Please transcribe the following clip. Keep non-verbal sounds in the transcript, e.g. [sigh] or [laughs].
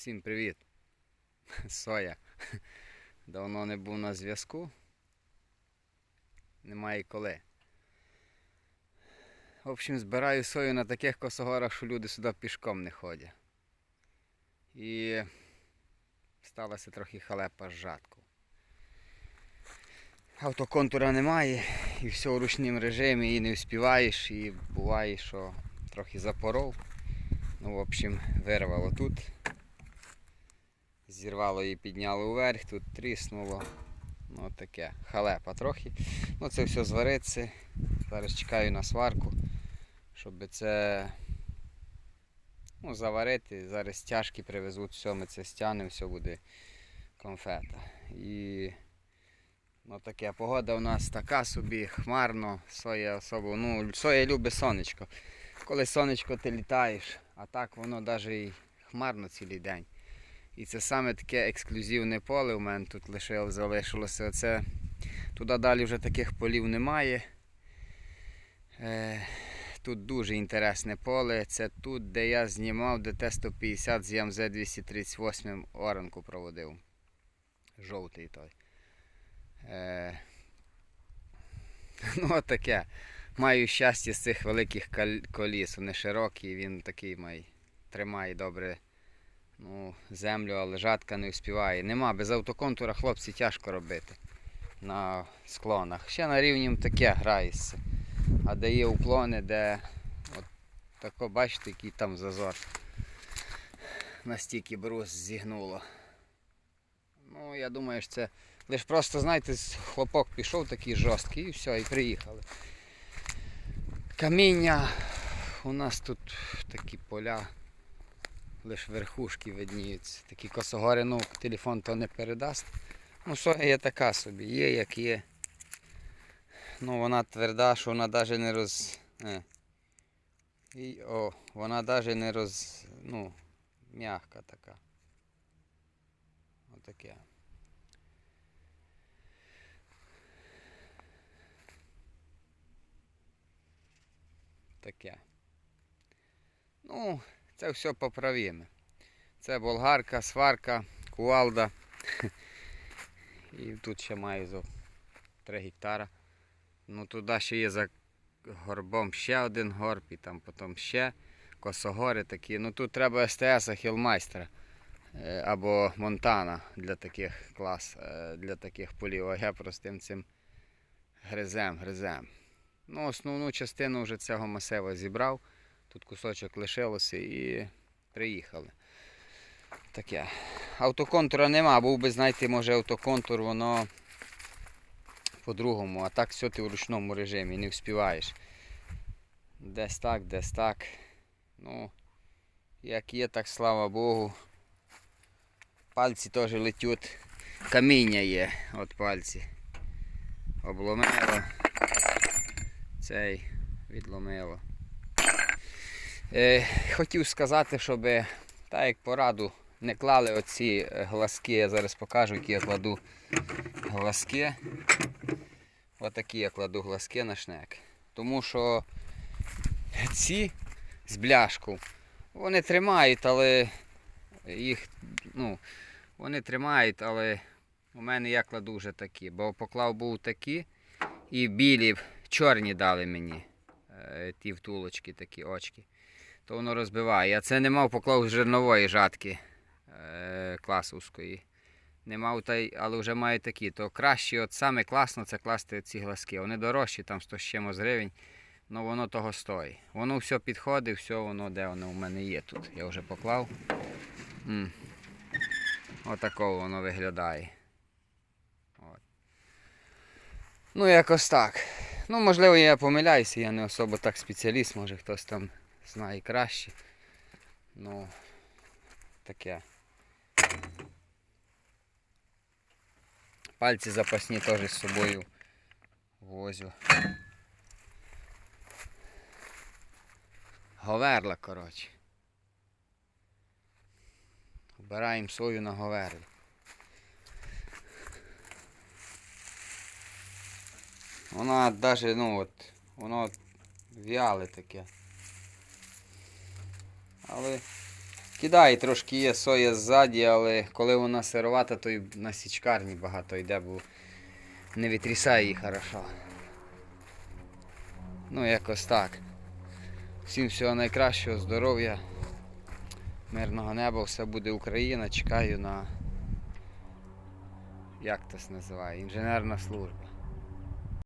Всім привіт! [laughs] Соя. [laughs] Давно не був на зв'язку. Немає коли. В общем, збираю сою на таких косогорах, що люди сюди пішком не ходять. І сталося трохи халепа з жатку. Автоконтура немає, і все у ручному режимі, і не вспіваєш, і буває, що трохи запоров. Ну, в общем, вирвало тут. Зірвало і підняло вверх, тут тріснуло. Ну таке. Халепа трохи. Ну це все звариться. Зараз чекаю на сварку, щоб це ну, заварити. Зараз тяжкі привезуть, все, ми це стягнемо, все буде конфета. І ну, таке погода у нас така собі, хмарно, соя особо. Ну, соя любить сонечко. Коли сонечко ти літаєш, а так воно навіть і хмарно цілий день. І це саме таке ексклюзивне поле у мене тут лишило, залишилося. Оце, туди далі вже таких полів немає. Е, тут дуже інтересне поле. Це тут, де я знімав ДТ-150 з ЯМЗ-238 оранку проводив. Жовтий той. Е, [laughs] ну, таке. Маю щастя з цих великих коліс. Вони широкі, він такий має, тримає добре ну, землю, але жатка не вспіває. Нема, без автоконтура хлопці тяжко робити на склонах. Ще на рівні таке грається. А де є уклони, де от тако, бачите, який там зазор. Настільки брус зігнуло. Ну, я думаю, що це лише просто, знаєте, хлопок пішов такий жорсткий і все, і приїхали. Каміння. У нас тут такі поля. Лише верхушки видніються. Такі косогори, ну, телефон то не передасть. Ну, що є така собі, є як є. Ну, вона тверда, що вона навіть не роз. Не. І, о, вона навіть не роз. Ну, м'яка така. Отаке. Таке. Ну, це все поправіме. Це болгарка, сварка, кувалда. І тут ще маю зо 3 гектара. Ну туди ще є за горбом ще один горб і там потім ще косогори такі. Ну тут треба СТС Хілмайстера е, або Монтана для таких клас, е, для таких полів. А я простим цим гризем, гризем. Ну, основну частину вже цього масива зібрав. Тут кусочок лишилося і приїхали. Таке. Автоконтура нема, був би, знаєте, може автоконтур, воно по-другому, а так все ти в ручному режимі, не вспіваєш. Десь так, десь так. Ну, як є, так слава Богу. Пальці теж летють. Каміння є, от пальці. Обломило. Цей відломило. Е, хотів сказати, щоб так як пораду не клали оці е, глазки. Я зараз покажу, які я кладу глазки. Отакі я кладу глазки на шнек. Тому що ці з бляшку, вони тримають, але їх, ну, вони тримають, але у мене я кладу вже такі, бо поклав був такі і білі, чорні дали мені. е, Ті втулочки, такі очки то воно розбиває. Я це не мав поклав жирнової жатки е, класовської. Не мав, та й, але вже маю такі. То краще, от саме класно це класти ці глазки. Вони дорожчі, там 100 з чимось гривень, але воно того стоїть. Воно все підходить, все воно де воно у мене є тут. Я вже поклав. М. Отакого воно виглядає. От. Ну, якось так. Ну, можливо, я помиляюся, я не особо так спеціаліст, може хтось там знає краще. Ну, таке. Пальці запасні теж з собою возю. Говерла, коротше. Вбираємо сою на говерлі. Вона навіть, ну от, воно вяле таке. Але Кидає, трошки є соя ззаді, але коли вона сировата, то й на січкарні багато йде, бо не відрісає її хорошо. Ну, якось так. Всім всього найкращого, здоров'я, мирного неба, все буде Україна. Чекаю на як це називає? Інженерна служба.